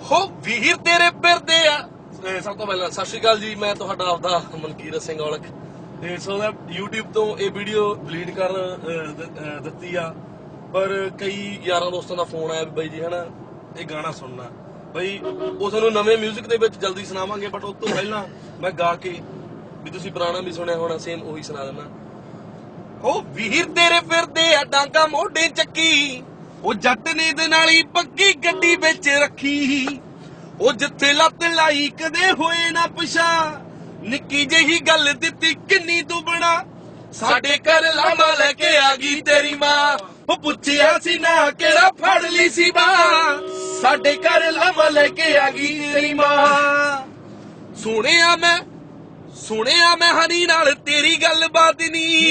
ਹੋ, ਵੀਰ ਤੇਰੇ ਫਿਰਦੇ ਆ। ਸਭ ਤੋਂ ਪਹਿਲਾਂ ਸਤਿ ਸ਼੍ਰੀ ਅਕਾਲ ਜੀ, ਮੈਂ ਤੁਹਾਡਾ ਆਪਦਾ ਮਨਕੀਰਤ ਸਿੰਘ ਔਲਖ। ਤੇ ਸੋ ਦਾ YouTube ਤੋਂ ਇਹ ਵੀਡੀਓ ਡਿਲੀਟ ਕਰਨ ਦਿੱਤੀ ਆ। ਪਰ ਕਈ ਯਾਰਾਂ ਦੋਸਤਾਂ ਦਾ ਫੋਨ ਆਇਆ ਵੀ ਬਾਈ ਜੀ, ਹਨਾ, ਇਹ ਗਾਣਾ ਸੁਣਨਾ। ਬਈ, ਉਹ ਤੁਹਾਨੂੰ ਨਵੇਂ 뮤직 ਦੇ ਵਿੱਚ ਜਲਦੀ ਸੁਣਾਵਾਂਗੇ ਬਟ ਉਸ ਤੋਂ ਪਹਿਲਾਂ ਮੈਂ ਗਾ ਕੇ ਵੀ ਤੁਸੀਂ ਪੁਰਾਣਾ ਵੀ ਸੁਣਿਆ ਹੋਣਾ ਸੇਮ ਉਹੀ ਸੁਣਾ ਦਿੰਦਾ। ਉਹ ਵੀਰ ਤੇਰੇ ਫਿਰਦੇ ਆ, ਡਾਂਗਾ ਮੋਢੇ ਚੱਕੀ। ਉਹ ਜੱਟ ਨੇ ਦੇ ਨਾਲ ਹੀ ਪੱਕੀ ਗੱਡੀ ਵਿੱਚ ਰੱਖੀ ਉਹ ਜਿੱਥੇ ਲੱਤ ਲਾਈ ਕਦੇ ਹੋਏ ਨਾ ਪਛਾ। ਨਿੱਕੀ ਜਿਹੀ ਗੱਲ ਦਿੱਤੀ ਕਿੰਨੀ ਤੂੰ ਬਣਾ। ਸਾਡੇ ਘਰ ਲਾਮਾ ਲੈ ਕੇ ਆ ਗਈ ਤੇਰੀ ਮਾਂ। ਉਹ ਪੁੱਛਿਆ ਸੀ ਨਾ ਕਿਹੜਾ ਫੜ ਲਈ ਸੀ ਮਾਂ ਸਾਡੇ ਘਰ ਲਾਮਾ ਲੈ ਕੇ ਆ ਗਈ ਤੇਰੀ ਮਾਂ। ਸੁਣਿਆ ਮੈਂ ਸੁਣਿਆ ਮੈਂ ਹਨੀ ਨਾਲ ਤੇਰੀ ਗੱਲਬਾਤ ਨਹੀਂ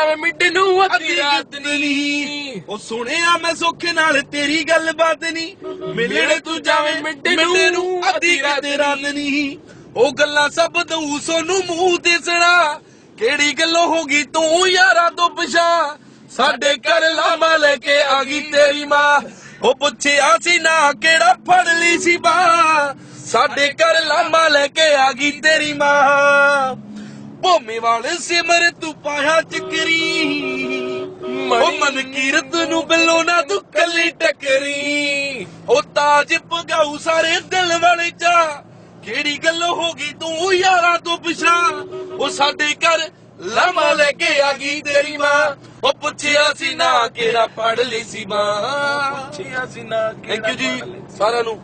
ਤੂੰ ਜਾਵੇਂ ਮਿੱਟ ਨੂੰ ਅੱਧੀ ਰਾਤ ਨਹੀਂ। ਉਹ ਸੁਣਿਆ ਮੈਂ ਸੁੱਖ ਨਾਲ ਤੇਰੀ ਗੱਲਬਾਤ ਨਹੀਂ। ਮਿਲਣ ਤੂੰ ਜਾਵੇਂ ਮਿੰਟੇ ਨੂੰ ਅੱਧੀ ਰਾਤ ਨਹੀਂ। ਉਹ ਗੱਲਾਂ ਸਭ ਦਊ ਸੋਨੂੰ ਮੂੰਹ ਦਿਸਣਾ ਕਿਹੜੀ ਗੱਲੋਂ ਹੋ ਗਈ ਤੂੰ ਯਾਰਾਂ ਤੋਂ ਪਛਾ? ਸਾਡੇ ਘਰ ਲਾਮਾ ਲੈ ਕੇ ਆ ਗਈ ਤੇਰੀ ਮਾਂ। ਉਹ ਪੁੱਛਿਆ ਸੀ ਨਾ ਕਿਹੜਾ ਫੜ ਲਈ ਸੀ ਬਾ ਸਾਡੇ ਘਰ ਲਾਮਾ ਲੈ ਕੇ ਆ ਗਈ ਤੇਰੀ ਮਾਂ। ਭੋਮੇ ਵਾਲੇ ਸਿਮਰ ਤੂੰ ਪਾਇਆ ਚੱਕਰੀ। ਉਹ ਮਨ ਕੀਰਤ ਨੂੰ ਬਿੱਲੋ ਨਾ ਤੂੰ ਕੱਲੀ ਟੱਕਰੀ। ਉਹ ਤਾਜ ਪਗਾਉ ਸਾਰੇ ਦਿਲ ਵਾਲੇ ਚਾ। ਕਿਹੜੀ ਗੱਲ ਹੋ ਗਈ ਤੂੰ ਯਾਰਾਂ ਤੋਂ ਪਿਛਾ? ਉਹ ਸਾਡੇ ਘਰ ਲਾਮਾ ਲੈ ਕੇ ਆ ਗਈ ਤੇਰੀ ਮਾਂ। ਉਹ ਪੁੱਛਿਆ ਸੀ ਨਾ ਕਿਹੜਾ ਪੜ ਲਈ ਸੀ ਮਾਂ। ਪੁੱਛਿਆ ਸੀ ਨਾ ਥੈਂਕ ਯੂ ਜੀ ਸਾਰਿਆਂ ਨੂੰ।